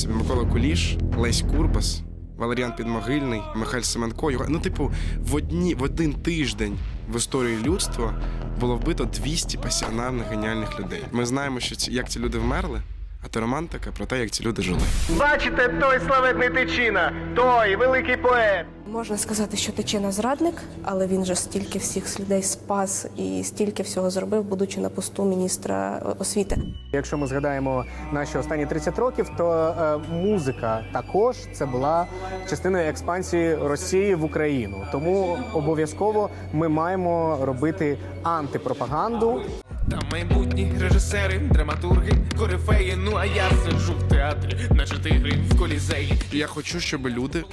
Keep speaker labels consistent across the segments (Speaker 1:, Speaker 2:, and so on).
Speaker 1: собі, Микола Куліш, Лесь Курбас, Валеріан Підмогильний, Михайль Семенко. Його- Ну, типу, в, одні, в один тиждень в історії людства було вбито 200 пасіонарних геніальних людей. Ми знаємо, що ці, як ці люди вмерли, а то романтика про те, як ці люди жили.
Speaker 2: Бачите, той славетний тичина, той великий поет.
Speaker 3: Можна сказати, що Тичина зрадник, але він же стільки всіх людей спас і стільки всього зробив, будучи на посту міністра освіти.
Speaker 4: Якщо ми згадаємо наші останні 30 років, то е, музика також це була частиною експансії Росії в Україну. Тому обов'язково ми маємо робити антипропаганду.
Speaker 5: Там майбутні режисери, драматурги, корифеї. Ну а я сиджу в театрі, наче тигри в колізеї.
Speaker 1: Я хочу, щоб люди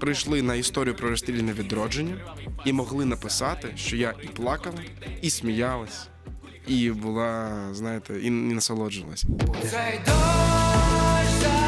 Speaker 1: прийшли на історію про розстріляне відродження і могли написати, що я і плакала, і сміялась, і була, знаєте, і, і насолоджувалась.
Speaker 5: Цей дощ